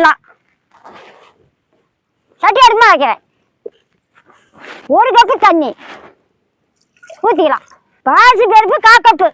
வச்சிடலாம் சட்டி அடுமா வைக்கிறேன். ஒரு கப்பு தண்ணி. ஊற்றிக்கலாம் பாசி பருப்பு கப்பு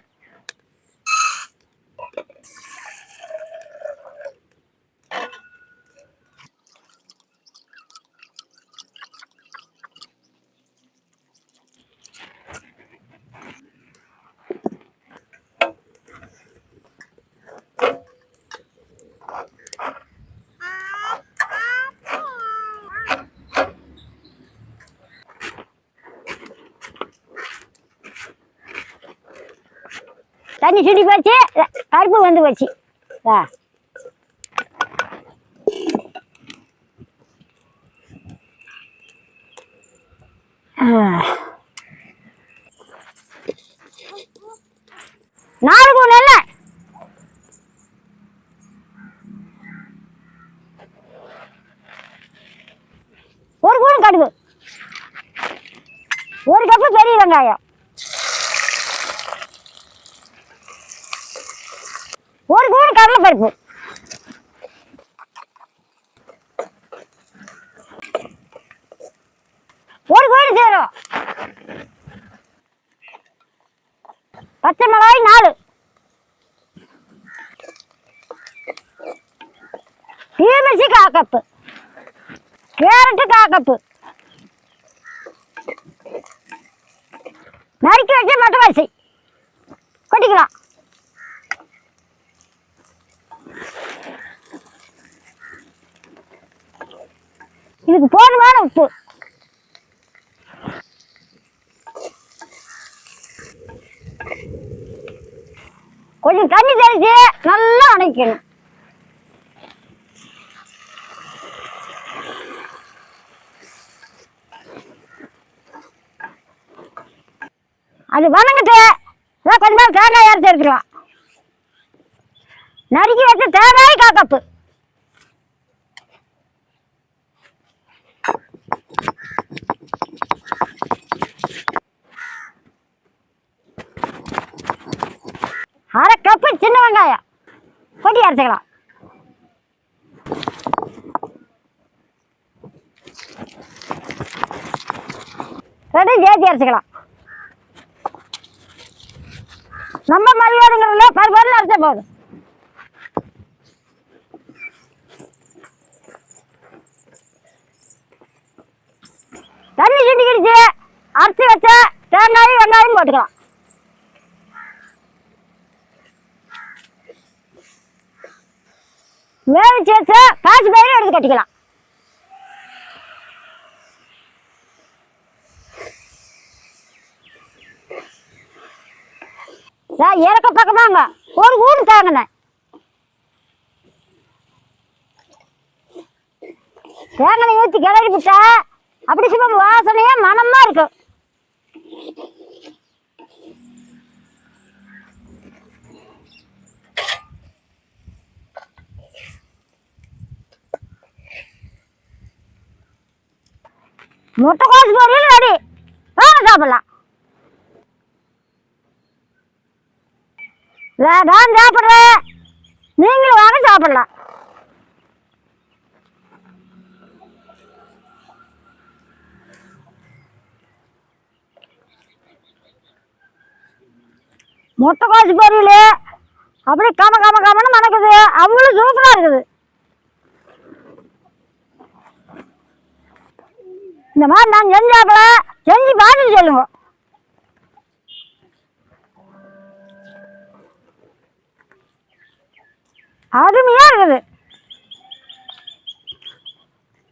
தண்ணி சுடி போச்சு. கருப்பு வந்து போச்சு. வா. நாலு மூணு இல்ல ஒரு கூடம் கடுகு ஒரு கப்பு பெரிய வெங்காயம். ஒரு கூடு கடலை பருப்பு. ஒரு கோடி சேரும் பச்சை மிளகாய் நாலு. தீமிச்சி காக்கப்பு கேரட்டு காக்கப்பு நறுக்கி வச்சு மட்டும் கொட்டிக்கலாம் இதுக்கு போதுமான உப்பு. கொஞ்சம் தண்ணி தெளிச்சு நல்லா அணைக்கணும். அது வணங்கிட்டு கொஞ்சம் கொஞ்ச தேங்காய் அரைச்சி எடுத்துக்கலாம். நறுக்கி வச்ச தேங்காய் காக்கப்பு அரை கப்பு சின்ன வெங்காயம். கொட்டி அரைச்சிக்கலாம். ரெண்டும் சேர்த்து அரைச்சிக்கலாம். நம்ம மதியோடுங்கிறதுல பருப்பு அரைச்சா போதும். தண்ணி சுண்டிக்கிடுச்சு அரைச்சி வச்ச தேங்காயும் வெங்காயம் போட்டுக்கலாம். மேல் வச்ச காசு பயிரும் எடுத்து கட்டிக்கலாம். நான் இறக்க பக்கமாங்க ஒரு கூடு தாங்கண்ணே. தேங்காய் ஊற்றி கிளறி விட்டா அப்படி சும்மா வாசனையே மனமா இருக்கும் முட்டைக்கோசு பொரியல் ரெடி வாங்க சாப்பிடலாம். நான் நான் சாப்பிட்றேன் நீங்களும் வாங்க சாப்பிடலாம். முட்டைக்கோசு பொரியல். அப்படி கம கம கமன்னு மணக்குது. அவ்வளோ சூப்பராக இருக்குது. இந்த மாதிரி நான் செஞ்சாப்புல செஞ்சு பார்த்துட்டு சொல்லுங்க. அருமையாக இருக்குது.